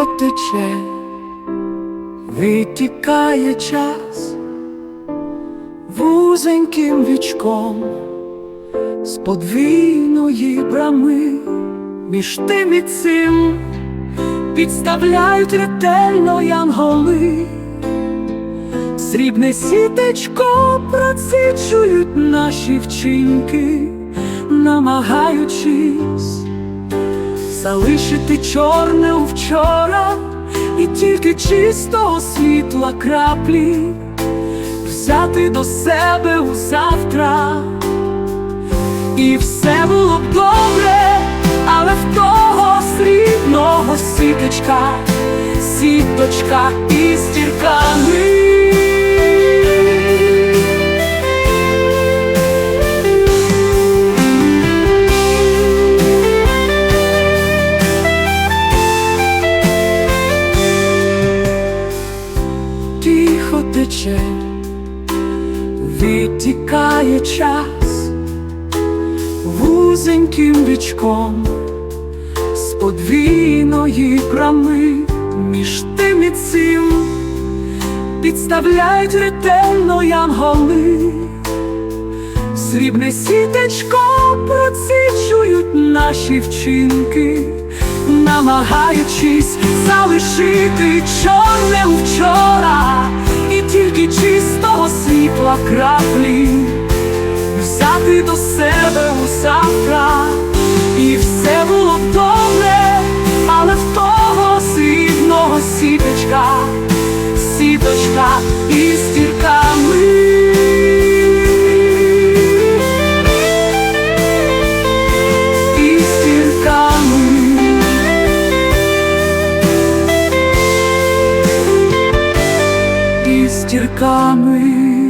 тихо тече, витікає час вузеньким вічком з подвійної брами. Між тим і цим підставляють ретельно янголи, срібне сітечко процічують наші вчинки, намагаючись залишити чорне у вчора і тільки чистого світла краплі взяти до себе у завтра. І все було б добре, але в того срібного сіточка, сіточка і стірками. Тихо тече, відтікає час. Вузеньким вічком з подвійної брами між тим і цим підставляють ретельно янголи, срібне сітечко процічують наші вчинки, намагаючись залишити чорне вчора і тільки чистого світла краплі взяти до себе у завтра, і все стірками.